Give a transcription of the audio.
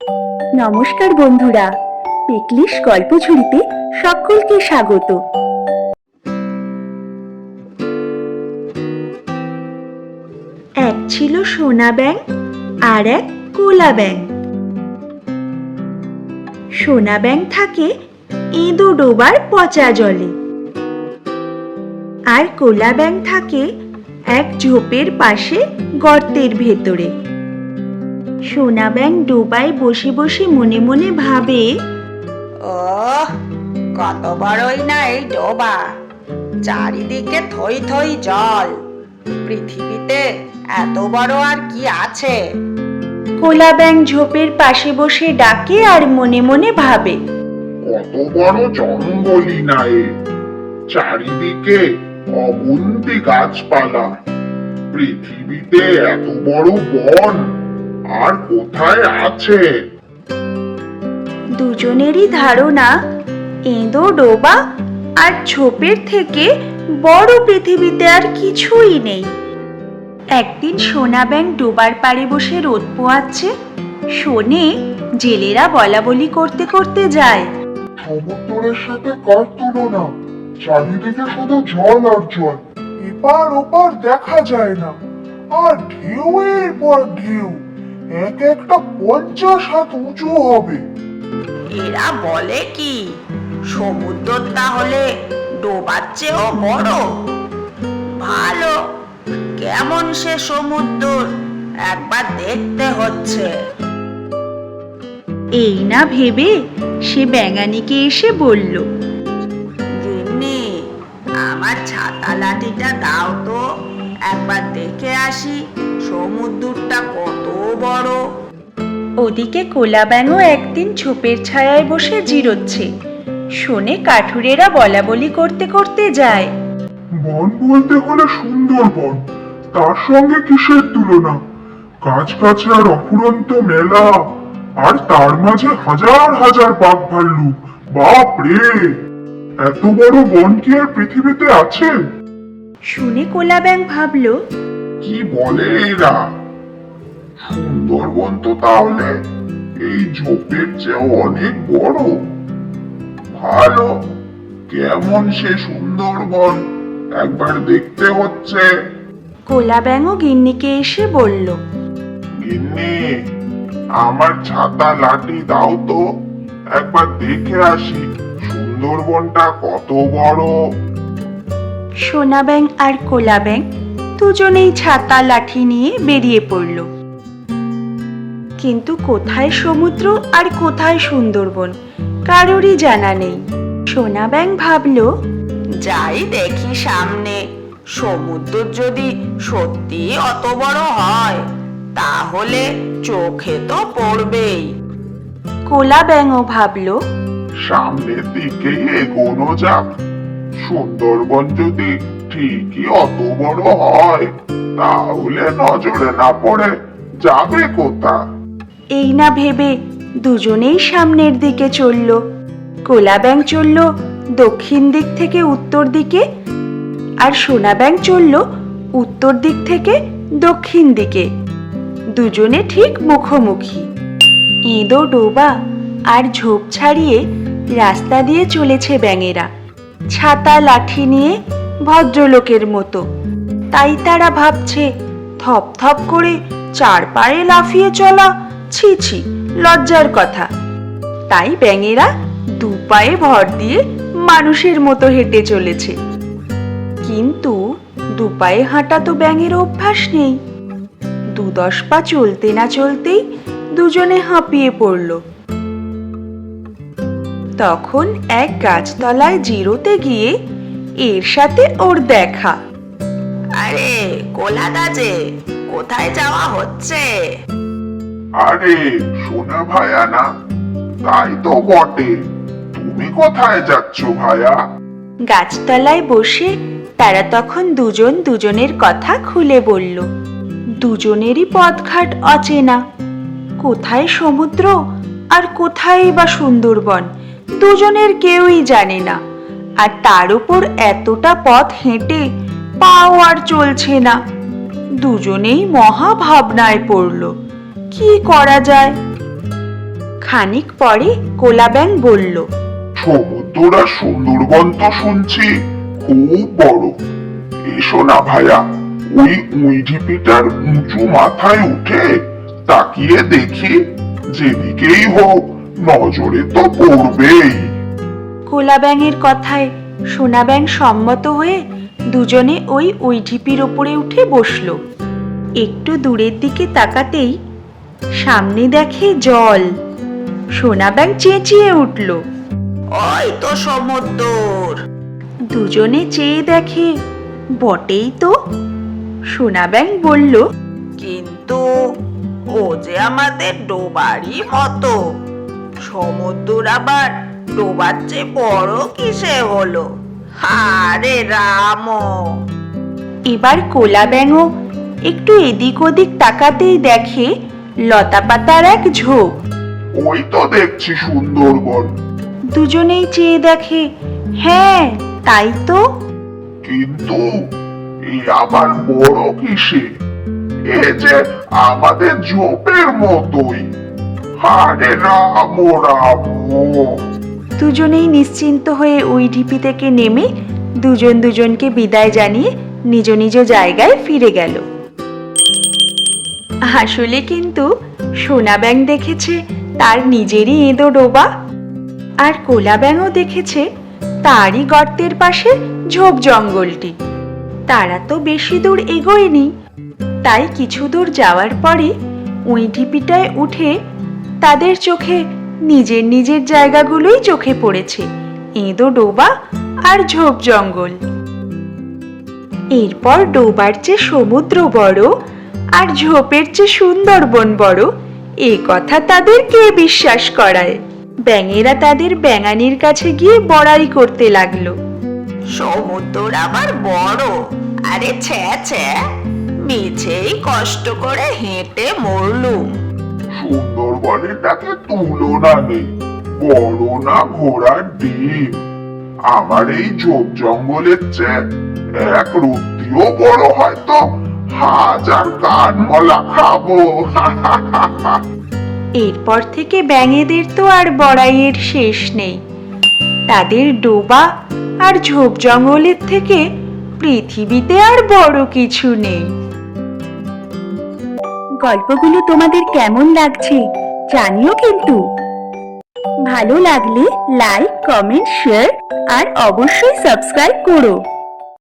নমস্কার বন্ধুরা, পিকলিশ গল্প ঝুড়িতে সকলকে স্বাগত। এক ছিল সোনা ব্যাং আর এক কোলা ব্যাং সোনা ব্যাং থাকে ইঁদু ডোবার পচা জলে। আর কোলা ব্যাং থাকে এক ঝোপের পাশে গর্তের ভেতরে। সোনা ব্যাং ডোবায় বসে বসে মনে মনে ভাবে ও কত বড়ই না এই ডোবা। চারিদিকে থই থই জল। পৃথিবীতে এত বড় আর কি আছে? কোলা ব্যাং ঝোপের পাশে বসে ডাকে আর মনে মনে ভাবে কত বড় জঙ্গলই না এ। চারিদিকে অগুন্তি গাছপালা। পৃথিবীতে এত বড় বন। আর কোথায় আছে? দুজনেরই ধারণা এঁদো ডোবা আর ঝোপের থেকে বড় পৃথিবীতে আর কিছুই নেই। একদিন সোনা ব্যাং ডোবার পাড়ে বসে রোদ পোয়াচ্ছে শোনে জেলেরা বলা বলি করতে করতে যায়। সমুদ্রের সাথে কার তুলনা? চারিদিকে শুধু জল আর জল। এপার ওপার দেখা যায় না। আর ঢেউয়ের পর ঢেউ এক একটা পঞ্চাশ হাত উঁচু হবে। এরা বলে কি? সমুদ্র তাহলে ডোবার চেয়েও বড়? ভালো কেমন সে সমুদ্র? একবার দেখতে হচ্ছে। এই না ভেবে সে ব্যাঙানিকে এসে বলল গিন্নি আমার ছাতা লাঠিটা দাও তো। একবার দেখে আসি সমুদ্রটা বড়। ওদিকে কোলা ব্যাঙও একদিন ঝোপের ছায়ায় বসে জিরোচ্ছে। শোনে কাঠুরেরা বলা বলি করতে করতে যায়। বন বলতে হলে সুন্দর বন তার সঙ্গে কিসের তুলনা? গাছ গাছড়ার অফুরন্ত মেলা আর তার মাঝে হাজার হাজার বাঘ ভাল্লুক বাপ রে এত বড় বন কি আর পৃথিবীতে আছে? শুনে কোলা ব্যাং ভাবলো কি বলে এরা? তো তাহলে এই ঝোপের চেয়েও অনেক বড়। ভালো কেমন সে সুন্দরবন একবার দেখতে হচ্ছে। কোলা ব্যাঙও গিন্নিকে এসে বলল গিন্নি আমার ছাতা লাঠি দাও তো একবার দেখে আসি সুন্দরবনটা কত বড়। সোনা ব্যাং আর কোলা ব্যাং দুজনেই ছাতা লাঠি নিয়ে বেরিয়ে পড়ল। কিন্তু কোথায় সমুদ্র আর কোথায় সুন্দরবন? কারোরই জানা নেই। সোনা ব্যাং ভাবলো, যাই দেখি সামনে। সমুদ্র যদি সত্যি অত বড় হয়, তাহলে চোখে তো পড়বেই। কোলা ব্যাঙও ভাবলো, সামনের দিকে এগোনো যাক। সুন্দরবন যদি ঠিকই অত বড় হয়, তাহলে নজরে না পড়ে যাবে কোথা এই না ভেবে দুজনেই সামনের দিকে চলল। কোলা ব্যাং চলল দক্ষিণ দিক থেকে উত্তর দিকে আর সোনা ব্যাং চলল উত্তর দিক থেকে দক্ষিণ দিকে। দুজনে ঠিক মুখোমুখি। এঁদো ডোবা আর ঝোপ ছাড়িয়ে রাস্তা দিয়ে চলেছে ব্যাঙেরা। ছাতা, লাঠি নিয়ে ভদ্রলোকের মতো। তাই তারা ভাবছে থপ থপ করে চার পায়ে লাফিয়ে চলা ছি ছি, লজ্জার কথা। তাই ব্যাঙেরা দু পায়ে ভর দিয়ে মানুষের মতো হেঁটে চলেছে। কিন্তু দু পায়ে হাঁটা তো ব্যাঙের অভ্যাস নেই। দু দশ পা চলতে না চলতেই দুজনে হাঁপিয়ে পড়ল। তখন এক গাছতলায় জিরোতে গিয়ে এর সাথে ওর দেখা। আরে, কোলাদা যে, কোথায় যাওয়া হচ্ছে? আরে সোনা ভায়া না। তাই তো বটে। তুমি কোথায় যাচ্ছ ভায়া? গাছতলায় বসে তারা তখন দুজন দুজনের কথা খুলে বলল। দুজনেরই পথঘাট অচেনা। কোথায় সমুদ্র আর কোথায় বা সুন্দরবন, দুজনের কেউই জানে না। আর তার উপর এতটা পথ হেঁটে পাও আর চলছে না। দুজনেই মহা ভাবনায় পড়ল। কি করা যায়? খানিক পরে কোলা ব্যাং বলল সমুদ্র আর সুন্দরবন তো শুনছি খুব বড়। এসো না ভাইয়া ওই উই ঢিপিটার উঁচু মাথায় উঠে তাকিয়ে দেখি যেদিকেই হোক নজরে তো পড়বেই। কোলা ব্যাঙের কথায় সোনা ব্যাং সম্মত হয়ে দুজনে ওই উইঢিপির ওপরে উঠে বসল। একটু দূরের দিকে তাকাতেই সামনে দেখে জল। সোনা ব্যাং চেঁচিয়ে উঠল। ওই তো সমুদ্র দুজনে চেয়ে দেখে বটেই তো। সোনা ব্যাং বলল কিন্তু ও যে আমাদের ডোবারই মতো সমুদ্র আবার ডোবার চেয়ে বড় কিসে হলো? আরে রাম। এবার কোলা ব্যাঙও একটু এদিক ওদিক তাকাতেই দেখে লতা পাতার এক ঝোপ। ওই তো দেখছি সুন্দরবন। দুজনেই চেয়ে দেখে হ্যাঁ তাই তো? কিন্তু এই আবার বড় কিসে? এ যে আমাদের ঝোপের মতোই। আরে রাম রাম। দুজনেই নিশ্চিন্ত হয়ে ওই ঢিপি থেকে নেমে দুজন দুজনকে বিদায় জানিয়ে নিজ নিজ জায়গায় ফিরে গেল। আসলে কিন্তু সোনা ব্যাং দেখেছে, তার নিজেরই এঁদো ডোবা। আর কোলা ব্যাঙও দেখেছে, তারই গর্তের পাশে ঝোপ জঙ্গলটি। তারা তো বেশি দূর এগোয়নি। তাই কিছু দূর যাওয়ার পরে উই ঢিপিটায় উঠে তাদের চোখে নিজের নিজের জায়গাগুলোই চোখে পড়েছে এঁদো ডোবা আর ঝোপ জঙ্গল। এরপর ডোবার চেয়ে সমুদ্র বড় আর ঝোপের চেয়ে সুন্দরবন বড় এ কথা তাদের কে বিশ্বাস করায়? ব্যাঙেরা তাদের ব্যাঙানির কাছে গিয়ে বড়াই করতে লাগল। সমুদ্র আবার বড়। আরে ছ্যা ছ্যা। মিছেই কষ্ট করে হেঁটে মরলুম। সুন্দরবনের তাকে তুলনা নেই বড় না ঘোড়ার ডিম। আমার এই ঝোপ জঙ্গলের চেয়ে এক রুটিও বড় হয়তো হাজার কান মলা খাব। এরপর থেকে ব্যাঙেদের তো আর বড়াইয়ের শেষ নেই। তাদের ডোবা আর ঝোপ জঙ্গলের থেকে পৃথিবীতে আর বড় কিছু নেই। গল্পগুলো তোমাদের কেমন লাগছে জানিও কিন্তু। ভালো লাগলে লাইক কমেন্ট শেয়ার আর অবশ্যই সাবস্ক্রাইব করো।